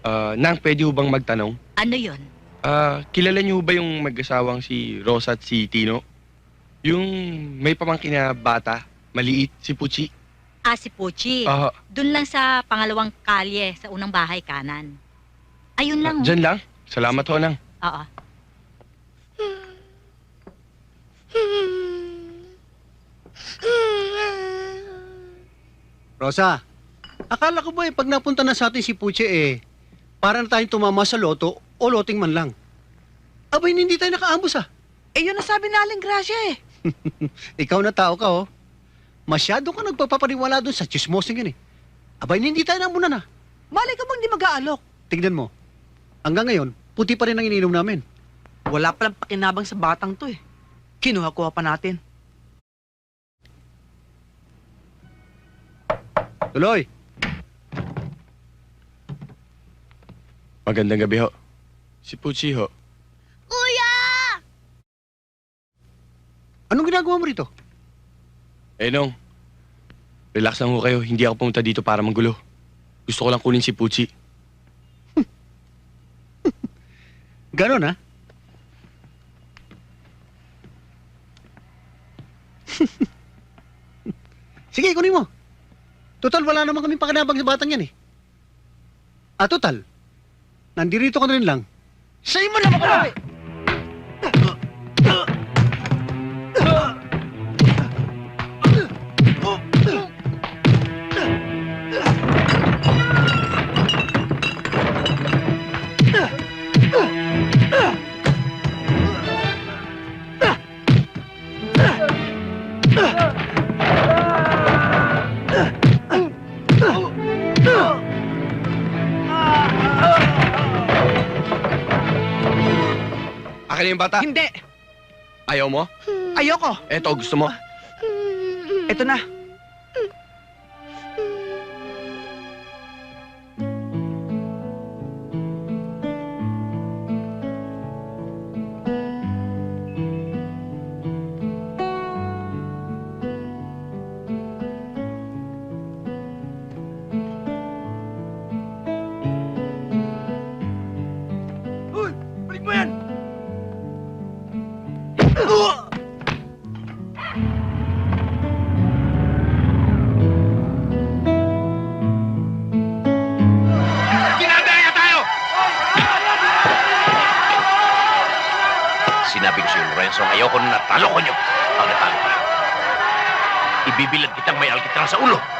Ah, Nang, pwede ho bang magtanong? Ano yon? Ah, kilala niyo ho ba yung mag-asawang si Rosa at si Tino? Yung may pamangkin na bata, maliit, si Puchi? Ah, si Puchi. Ah, Doon lang sa pangalawang kalye, sa unang bahay kanan. Ayun lang. oh. Diyan lang. Salamat ho, Nang. Oo. Rosa, akala ko ba eh, pag napunta na sa atin si Puche eh, para na tayong tumama sa loto o loting man lang. Abay, hindi tayo nakaambos ah. Eh, yun ang sabi na Aling Gracia eh. Ikaw na tao ka oh. Masyado ka nagpapapaniwala doon sa chismosing yun eh. Abay, hindi tayo namunan ah. Malay ka bang di mag-aalok? Tignan mo. Hanggang ngayon, puti pa rin ang ininom namin. Wala palang pakinabang sa batang to eh. Kinuha-kuha pa natin. Tuloy. Magandang gabi ho. Si Puchi ho. Anong ginagawa mo rito? Eh, Nong. Relax lang ho kayo. Hindi ako pumunta dito para manggulo. Gusto ko lang kunin si Puchi. Ganon ah. Sige, kunin mo. Total, wala naman kami pakinabang sa batang yan eh. Ah, total. Nandirito ka na rin lang. Sa'yo mo naman kami! Akin na yung bata. Hindi! Ayaw mo? Ayoko! Eto, gusto mo? Ito na. Sinabi ko sa'yo, Lorenzo, ayoko na natalo ko niyo. Ang natalo ka. Ibibilad kitang may alkitrang sa ulo.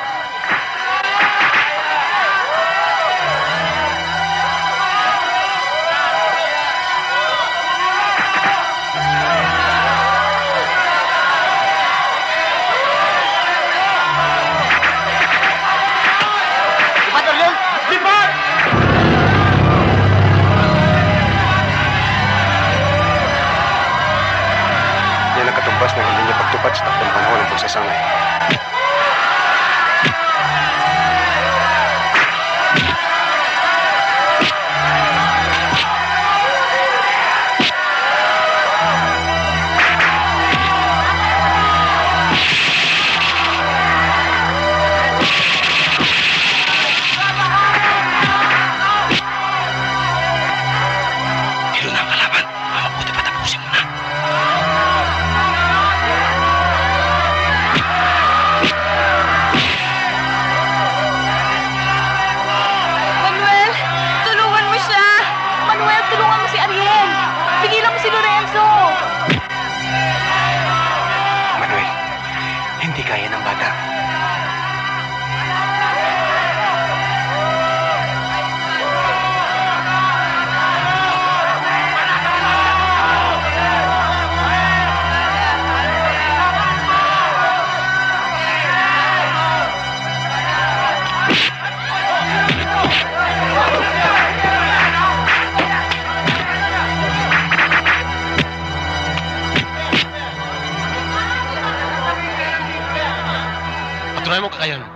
Patunayan mo mo.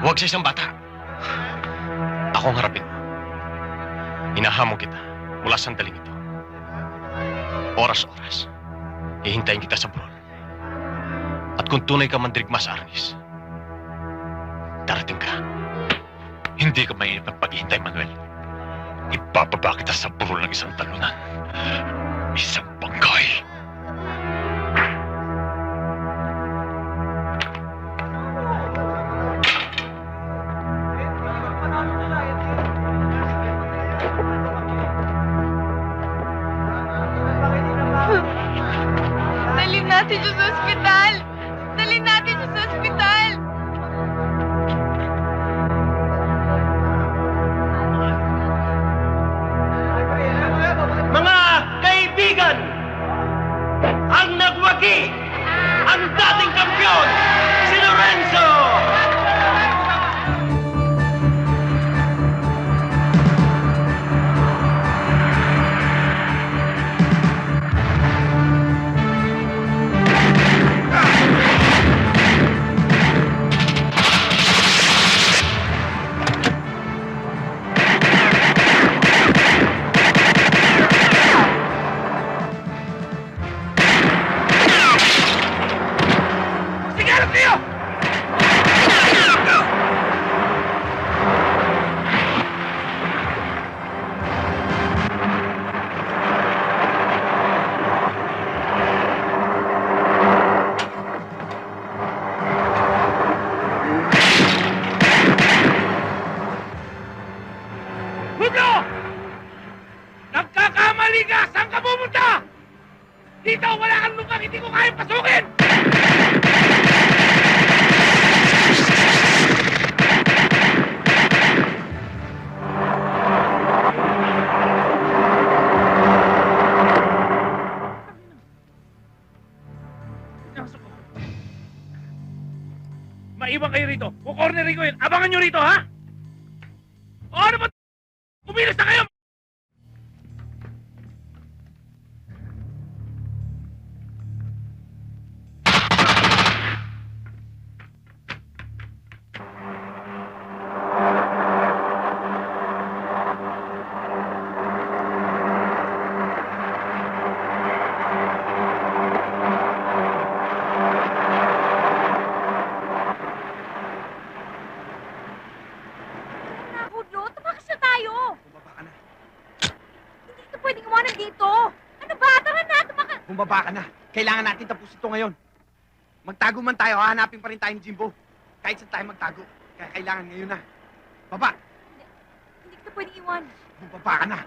Huwag sa isang bata. Ako ang harapin mo. Hinahamon kita mula sandaling ito. Oras-oras. Hihintayin kita sa brawl. At kung tunay ka mandirigmas, Arnis, darating ka. Hindi ka may paghihintay, Manuel. Ipapaba kita sa burol ng isang talunan. Isang Dalhin natin Pablo! Nagkakamali ka! Saan ka pumunta? Dito, wala kang lugar, hindi ko kaya pasukin! Maiwan kayo rito. Kukornerin ko yun. Abangan nyo rito, ha? Bumaba ka na. Kailangan natin tapusin ito ngayon. Magtago man tayo, hahanapin pa rin tayo ni Jimbo. Kahit saan tayo magtago. Kaya kailangan ngayon na. Baba! Hindi kita pwedeng iwan. Bumaba ka na.